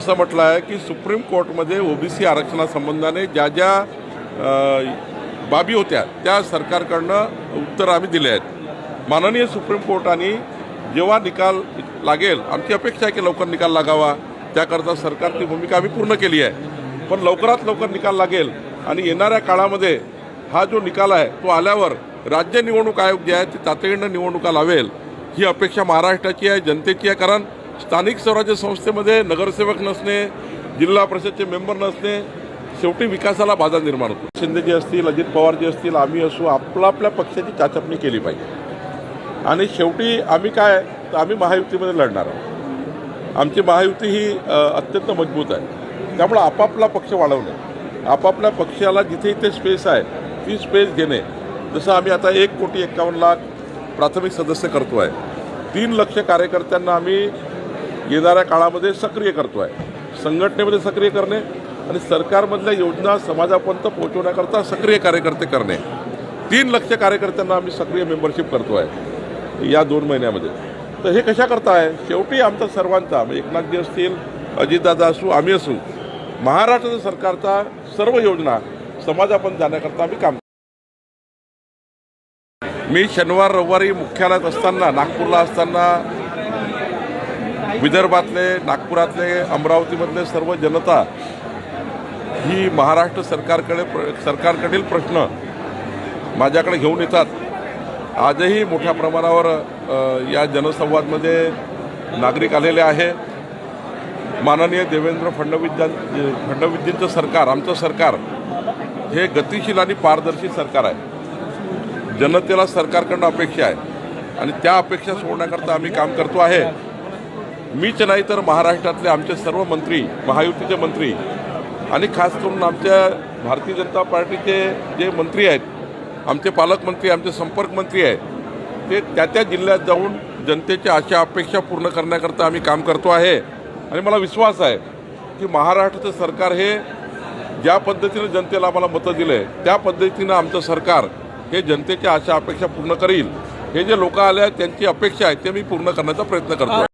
असं म्हटलं आहे की सुप्रीम कोर्टमध्ये ओबीसी आरक्षणासंबंधाने ज्या ज्या बाबी होत्या त्या सरकारकडनं उत्तर आम्ही दिले आहेत. माननीय सुप्रीम कोर्टाने जेव्हा निकाल लागेल आमची अपेक्षा आहे की लवकर निकाल लागावा. त्याकरता सरकारची भूमिका आम्ही पूर्ण केली आहे. पण लवकरात लवकर निकाल लागेल आणि येणाऱ्या काळामध्ये हा जो निकाल आहे तो आल्यावर राज्य निवडणूक आयोग जे आहे ते तातडीनं निवडणुका लावेल ही अपेक्षा महाराष्ट्राची आहे जनतेची आहे. कारण स्थानिक स्वराज्य संस्थेमध्ये नगरसेवक नसणे जिल्हा परिषदचे मेंबर नसणे शेवटी विकासाला बाधा निर्माण होतो. शिंदेजी असतील अजित पवार जे असतील आम्ही असू आपला आपल्या पक्षाची चाचपणी केली पाहिजे. आणि शेवटी आम्ही काय तर आम्ही महायुतीमध्ये लढणार आहोत. आमची महायुती ही अत्यंत मजबूत आहे. त्यामुळे आपापला पक्ष वाढवणे आपापल्या पक्षाला जिथे इथे स्पेस आहे ती स्पेस घेणे. जसं आम्ही आता एक कोटी एक्कावन्न लाख प्राथमिक सदस्य करतो आहे तीन लक्ष कार्यकर्त्यांना आम्ही येणाऱ्या काळामध्ये सक्रिय करतो आहे संघटनेमध्ये सक्रिय करणे आणि सरकारमधल्या योजना समाजापर्यंत पोहोचवण्याकरता सक्रिय कार्यकर्ते करणे. तीन लक्ष कार्यकर्त्यांना आम्ही सक्रिय मेंबरशिप करतो आहे या दोन महिन्यामध्ये. तर हे कशा करता आहे शेवटी आमचा सर्वांचा म्हणजे एकनाथजी असतील अजितदादा असू आम्ही असू महाराष्ट्राच्या सरकारचा सर्व योजना समाजापर्यंत जाण्याकरता आम्ही काम मी शनिवार रविवारी मुख्यालयात असताना नागपूरला असताना विदर्भातले नागपुरातले अमरावतीमधले सर्व जनता ही महाराष्ट्र सरकारकडे प्र सरकारकडील प्रश्न माझ्याकडे घेऊन येतात. आजही मोठ्या प्रमाणावर या जनसंवादमध्ये नागरिक आलेले आहे. माननीय देवेंद्र फडणवीस फडणवीसजींचं सरकार आमचं सरकार हे गतिशील आणि पारदर्शी सरकार आहे. जनतेला सरकारकडनं अपेक्षा आहे. आणि त्या अपेक्षा सोडण्याकरता आम्ही काम करतो आहे. मीच नाही तर महाराष्ट्रातले आमचे सर्व मंत्री महायुतीचे मंत्री आणि खास करून आमच्या भारतीय जनता पार्टीचे जे मंत्री आहेत आमचे पालकमंत्री आमचे संपर्क मंत्री आहेत ते त्या त्या जिल्ह्यात जाऊन जनतेच्या आशा अपेक्षा पूर्ण करण्याकरता आम्ही काम करतो आहे. आणि मला विश्वास आहे की महाराष्ट्राचं सरकार हे ज्या पद्धतीनं जनतेला आम्हाला मतं दिले त्या पद्धतीनं आमचं सरकार हे जनतेच्या आशा अपेक्षा पूर्ण करील. हे जे लोक आले आहेत त्यांची अपेक्षा आहे ते मी पूर्ण करण्याचा प्रयत्न करतो